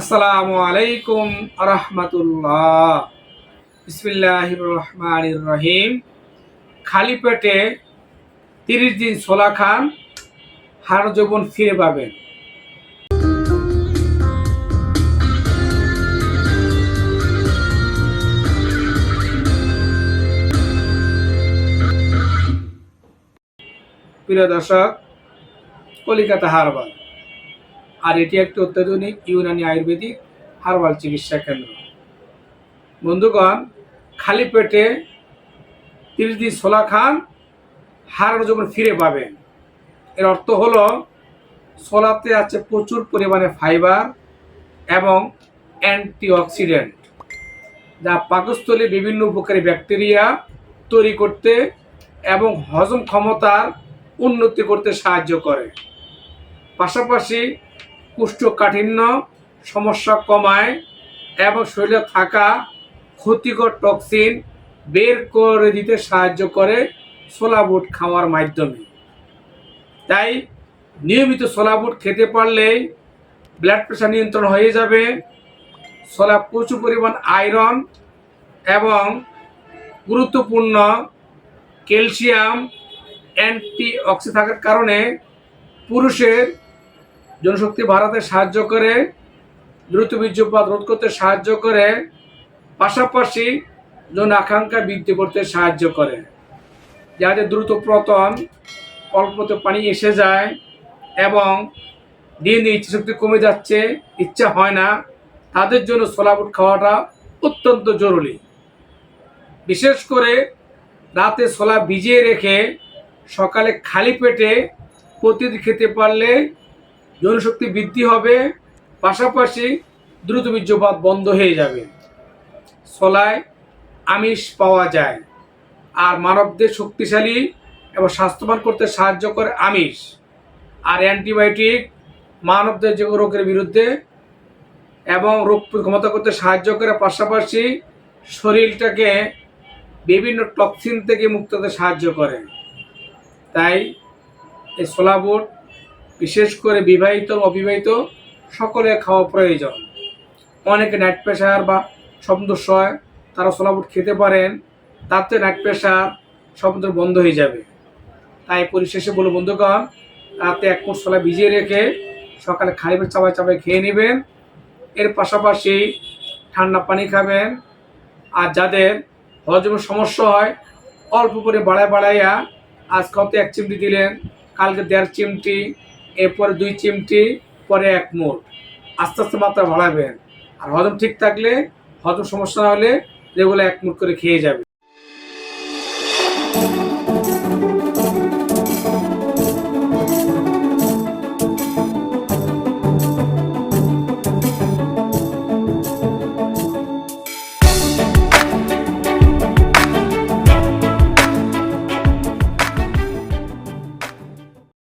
আসসালামু আলাইকুম রহমতুল্লাহ বিসমিল্লাহির রহমানির রহিম খালি পেটে তিরিশ দিন ছোলা খান, হাড় যৌবন ফিরে পাবেন। প্রিয় দর্শক, কলিকাতা হারবাল। আর এটি একটি অত্যাধুনিক ইউনানি আয়ুর্বেদিক হার্বাল চিকিৎসা কেন্দ্র। বন্ধুগণ, খালি পেটে তিরিশ দিন ছোলা খান হাড় যখন ফিরে পাবেন। এর অর্থ হলো, ছোলাতে আছে প্রচুর পরিমাণে ফাইবার এবং অ্যান্টিঅক্সিডেন্ট, যা পাকস্থলী বিভিন্ন উপকারী ব্যাকটেরিয়া তৈরি করতে এবং হজম ক্ষমতার উন্নতি করতে সাহায্য করে। পাশাপাশি কুষ্ঠকাঠিন্য, সমস্যা কমায় এবং শরীরে থাকা ক্ষতিকর টক্সিন বের করে দিতে সাহায্য করে ছোলা বুট খাওয়ার মাধ্যমে। তাই নিয়মিত ছোলা বুট খেতে পারলেই ব্লাড প্রেশার নিয়ন্ত্রণ হয়ে যাবে ছোলা প্রচুর পরিমাণ আয়রন এবং গুরুত্বপূর্ণ ক্যালসিয়াম অ্যান্টি অক্সি থাকার কারণে পুরুষের জনশক্তি বাড়াতে সাহায্য করে, দ্রুত বীর্যপাত রোধ করতে সাহায্য করে, পাশাপাশি জন আকাঙ্ক্ষা বৃদ্ধি করতে সাহায্য করে। যাদের দ্রুত প্রতন অল্পতে পানি এসে যায় এবং দিন দিন ইচ্ছা শক্তি কমে যাচ্ছে, ইচ্ছা হয় না, তাদের জন্য সোলাবুট খাওয়াটা অত্যন্ত জরুরি। বিশেষ করে রাতে ছোলা ভিজিয়ে রেখে সকালে খালি পেটে প্রতিদিন খেতে পারলে জনশক্তি বৃদ্ধি হবে, পাশাপাশি দ্রুত বীর্যপাত বন্ধ হয়ে যাবে। ছোলায় আমিষ পাওয়া যায়। আর মানবদের শক্তিশালী এবং স্বাস্থ্যবান করতে সাহায্য করে আমিষ। আর অ্যান্টিবায়োটিক মানবদের যে রোগের বিরুদ্ধে এবং রোগ ক্ষমতা করতে সাহায্য করে, পাশাপাশি শরীরটাকে বিভিন্ন টক্সিন থেকে মুক্ত হতে সাহায্য করে। তাই এই ছোলা বুট বিশেষ করে বিবাহিত অবিবাহিত সকলে খাওয়া প্রয়োজন। অনেকে নাইট প্রেশার বা সমুদ্র হয় তারা ছোলা বুট খেতে পারেন, তাতে নাইট প্রেশার সমুদ্র বন্ধ হয়ে যাবে। তাই পরিশেষে বলো বন্ধুগণ, রাতে এক মুঠ ছোলা ভিজিয়ে রেখে সকালে খালি পেট চাপায় চাপায় খেয়ে নেবেন। এর পাশাপাশি ঠান্ডা পানি খাবেন। আর যাদের হজমের সমস্যা হয়, অল্প করে বাড়ায় বাড়াইয়া আজ কত এক চিমটি দিলেন, কালকে দেড় চিমটি এরপরে দুই চিমটি, পরে এক মুঠ আস্তে আস্তে মাত্রা বাড়াবেন। আর হজম ঠিক থাকলে হজম সমস্যা না হলে যেগুলো এক মুঠ করে খেয়ে যাবে।